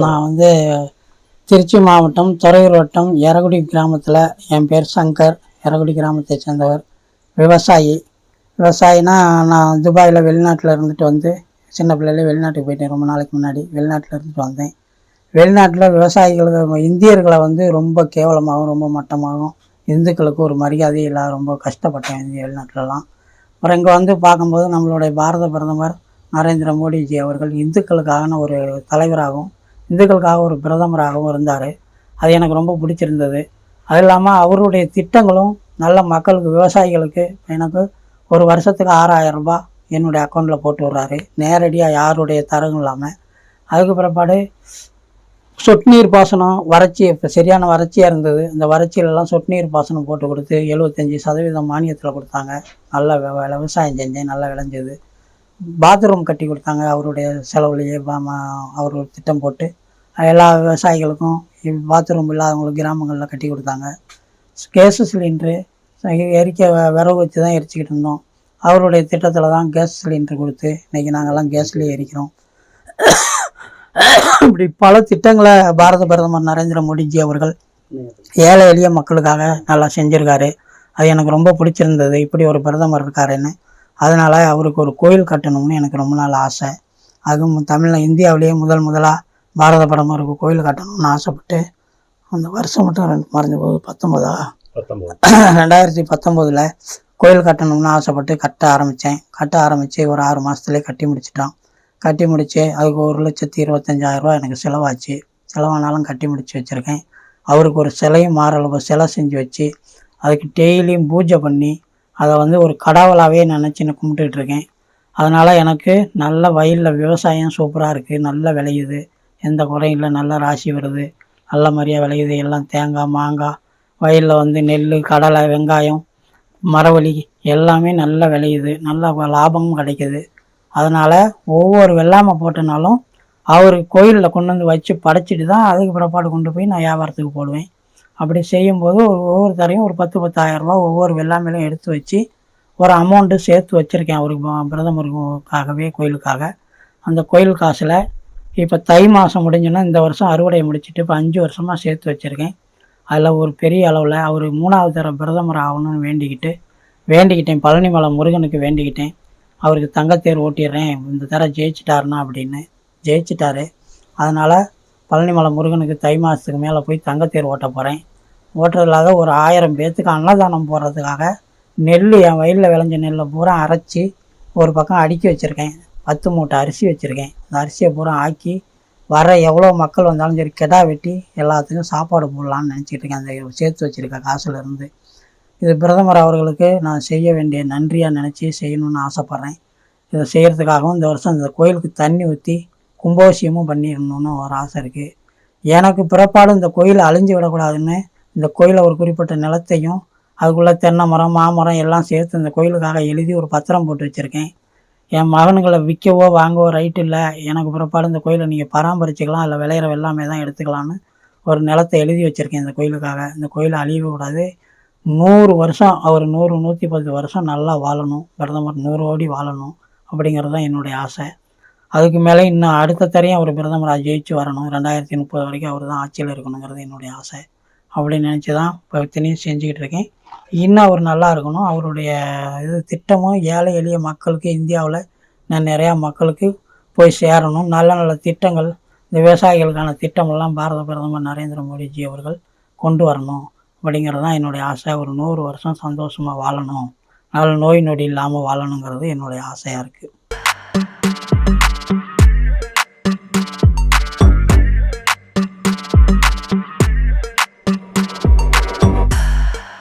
நான் வந்து திருச்சி மாவட்டம் துறையூர் வட்டம் எரகுடி கிராமத்தில் என் பேர் சங்கர் எரகுடி கிராமத்தை சேர்ந்தவர். விவசாயி. விவசாயினா நான் துபாயில் வெளிநாட்டில் இருந்துட்டு வந்து சின்ன பிள்ளையில வெளிநாட்டுக்கு போயிட்டேன் ரொம்ப நாளைக்கு முன்னாடி. வெளிநாட்டில் இருந்துட்டு வந்தேன். வெளிநாட்டில் விவசாயிகளுக்கு இந்தியர்களை வந்து ரொம்ப கேவலமாகவும் ரொம்ப மட்டமாகவும் இந்துக்களுக்கு ஒரு மரியாதை இல்லாத ரொம்ப கஷ்டப்பட்டேன் இந்திய வெளிநாட்டிலலாம். அப்புறம் இங்கே வந்து பார்க்கும்போது நம்மளுடைய பாரத பிரதமர் நரேந்திர மோடிஜி அவர்கள் இந்துக்களுக்கான ஒரு தலைவராகவும் இந்துக்களுக்காக ஒரு பிரதமராகவும் இருந்தார். அது எனக்கு ரொம்ப பிடிச்சிருந்தது. அது இல்லாமல் அவருடைய திட்டங்களும் நல்ல மக்களுக்கு விவசாயிகளுக்கு எனக்கு ஒரு வருஷத்துக்கு ஆறாயிரம் ரூபாய் என்னுடைய அக்கௌண்ட்டில் போட்டு விட்றாரு. நேரடியாக யாருடைய தரகும் இல்லாமல் அதுக்கு பிற்பாடு சொட்டு நீர் பாசனம் வறட்சி இப்போ சரியான வறட்சியாக இருந்தது. அந்த வறட்சியிலலாம் சொட்டு நீர் பாசனம் போட்டு கொடுத்து எழுபத்தஞ்சி சதவீதம் மானியத்தில் கொடுத்தாங்க. நல்ல விவசாயம் செஞ்சேன் நல்லா விளைஞ்சது. பாத்ரூம் கட்டி கொடுத்தாங்க. அவருடைய செலவுலேயே பா- அவர் ஒரு திட்டம் போட்டு எல்லா விவசாயிகளுக்கும் பாத்ரூம் இல்லாதவங்களுக்கு கிராமங்களில் கட்டி கொடுத்தாங்க. கேஸு சிலிண்ட்ரு எரிக்க விறகு வச்சு தான் எரிச்சிக்கிட்டு இருந்தோம். அவருடைய திட்டத்தில் தான் கேஸ் சிலிண்டர் கொடுத்து இன்றைக்கி நாங்கள்லாம் கேஸ்லேயே எரிக்கிறோம். இப்படி பல திட்டங்களை பாரத பிரதமர் நரேந்திர மோடிஜி அவர்கள் ஏழை எளிய மக்களுக்காக நல்லா செஞ்சுருக்காரு. அது எனக்கு ரொம்ப பிடிச்சிருந்தது. இப்படி ஒரு பிரதமர் இருக்காருன்னு அதனால் அவருக்கு ஒரு கோயில் கட்டணும்னு எனக்கு ரொம்ப நாள் ஆசை. அதுவும் தமிழில் இந்தியாவிலேயே முதல் முதலாக பாரத பிரதமருக்கு கோயில் கட்டணும்னு ஆசைப்பட்டு அந்த வருஷம் மட்டும் ரெண்டு மறைஞ்ச போது பத்தொம்போதா ரெண்டாயிரத்தி பத்தொம்போதில் கோயில் கட்டணும்னு ஆசைப்பட்டு கட்ட ஆரம்பித்தேன் கட்ட ஆரம்பித்து ஒரு ஆறு மாதத்துலேயே கட்டி முடிச்சிட்டோம் கட்டி முடித்து அதுக்கு ஒரு லட்சத்தி இருபத்தஞ்சாயிரம் ரூபாய் எனக்கு செலவாச்சு. செலவானாலும் கட்டி முடிச்சு வச்சுருக்கேன். அவருக்கு ஒரு சிலையும் மாறளவு சிலை செஞ்சு வச்சு அதுக்கு டெய்லியும் பூஜை பண்ணி அதை வந்து ஒரு கடவுளாகவே நினச்சி நான் கும்பிட்டுட்டு இருக்கேன். அதனால் எனக்கு நல்ல வயலில் விவசாயம் சூப்பராக இருக்குது நல்லா விளையுது. எந்த குறையும் இல்லை. நல்ல ராசி வருது. நல்ல மாதிரியாக விளையுது. எல்லாம் தேங்காய் மாங்காய் வயலில் வந்து நெல் கடலை வெங்காயம் மரவள்ளி எல்லாமே நல்லா விளையுது. நல்ல லாபமும் கிடைக்குது. அதனால் ஒவ்வொரு வெள்ளாமை போட்டனாலும் அவர் கோயிலில் கொண்டு வந்து வச்சு படைச்சிட்டு தான் அதுக்கு பிற்பாடு கொண்டு போய் நான் வியாபாரத்துக்கு போடுவேன். அப்படி செய்யும்போது ஒரு ஒவ்வொரு தரையும் ஒரு பத்து பத்தாயிரம் ஒவ்வொரு வெள்ளாமையிலும் எடுத்து வச்சு ஒரு அமௌண்ட்டு சேர்த்து வச்சுருக்கேன். அவருக்கு ப- பிரதமருக்காகவே கோயிலுக்காக. அந்த கோயில் காசில் இப்போ தை மாதம் முடிஞ்சுன்னா இந்த வருஷம் அறுவடையை முடிச்சுட்டு இப்போ அஞ்சு வருஷமாக சேர்த்து வச்சுருக்கேன். அதில் ஒரு பெரிய அளவில் அவர் மூணாவது தர பிரதமர் ஆகணும்னு வேண்டிக்கிட்டு வேண்டிக்கிட்டேன். பழனிமலை முருகனுக்கு வேண்டிக்கிட்டேன். அவருக்கு தங்கத்தேர் ஓட்டிடுறேன். இந்த தர ஜெயிச்சிட்டாருன்னா அப்படின்னு ஜெயிச்சிட்டாரு. அதனால் பழனிமலை முருகனுக்கு தை மாதத்துக்கு மேலே போய் தங்கத்தேர் ஓட்ட போகிறேன் ஓட்டுறதுக்காக ஒரு ஆயிரம் பேர்த்துக்கு அன்னதானம் போடுறதுக்காக நெல் என் வயலில் விளைஞ்ச நெல்லை பூரா அரைச்சி ஒரு பக்கம் அடுக்கி வச்சுருக்கேன். பத்து மூட்டை அரிசி வச்சுருக்கேன். அந்த அரிசியை பூரா ஆக்கி வர எவ்வளோ மக்கள் வந்தாலும் சரி கெடா வெட்டி எல்லாத்துக்கும் சாப்பாடு போடலான்னு நினச்சிக்கிட்டு இருக்கேன். அந்த சேர்த்து வச்சுருக்க காசுலேருந்து இது பிரதமர் அவர்களுக்கு நான் செய்ய வேண்டிய நன்றியாக நினச்சி செய்யணும்னு ஆசைப்பட்றேன். இதை செய்கிறதுக்காகவும் இந்த வருஷம் இந்த கோயிலுக்கு தண்ணி ஊற்றி கும்பாபிஷேகமும் பண்ணிடணும்னு ஒரு ஆசை இருக்குது எனக்கு பிறப்பாடு இந்த கோயில் அழிஞ்சு விடக்கூடாதுன்னு இந்த கோயிலை ஒரு குறிப்பிட்ட நிலத்தையும் அதுக்குள்ளே தென்னை மரம் மாமரம் எல்லாம் சேர்த்து இந்த கோயிலுக்காக எழுதி ஒரு பத்திரம் போட்டு வச்சுருக்கேன். என் மகனுங்களை விற்கவோ வாங்கவோ ரைட் இல்லை. எனக்கு பிறப்பாடு இந்த கோயிலை நீங்கள் பராமரிச்சுக்கலாம். இல்லை விளையிற வெள்ளாமை தான் எடுத்துக்கலான்னு ஒரு நிலத்தை எழுதி வச்சுருக்கேன் இந்த கோயிலுக்காக. இந்த கோயிலை அழியக்கூடாது நூறு வருஷம் அவர் நூறு நூற்றி பத்து வருஷம் நல்லா வாழணும். பிரதமர் நூறு ஓடி வாழணும் அப்படிங்கிறது தான் என்னுடைய ஆசை. அதுக்கு மேலே இன்னும் அடுத்த தரையும் அவர் பிரதமராக ஜெயிச்சு வரணும். ரெண்டாயிரத்தி முப்பது வரைக்கும் அவர் தான் ஆட்சியில் இருக்கணுங்கிறது என்னுடைய ஆசை. அப்படின்னு நினச்சி தான் இப்போ இத்தனையும் செஞ்சுக்கிட்டு இருக்கேன் இன்னும் அவர் நல்லா இருக்கணும். அவருடைய இது திட்டமும் ஏழை எளிய மக்களுக்கு இந்தியாவில் நான் நிறையா மக்களுக்கு போய் சேரணும். நல்ல நல்ல திட்டங்கள் இந்த விவசாயிகளுக்கான திட்டமெல்லாம் பாரத பிரதமர் நரேந்திர மோடிஜி அவர்கள் கொண்டு வரணும். அப்படிங்கிறது தான் என்னுடைய ஆசை. ஒரு நூறு வருஷம் சந்தோஷமாக வாழணும். நல்ல நோய் நொடி இல்லாமல் வாழணுங்கிறது என்னுடைய ஆசையாக இருக்குது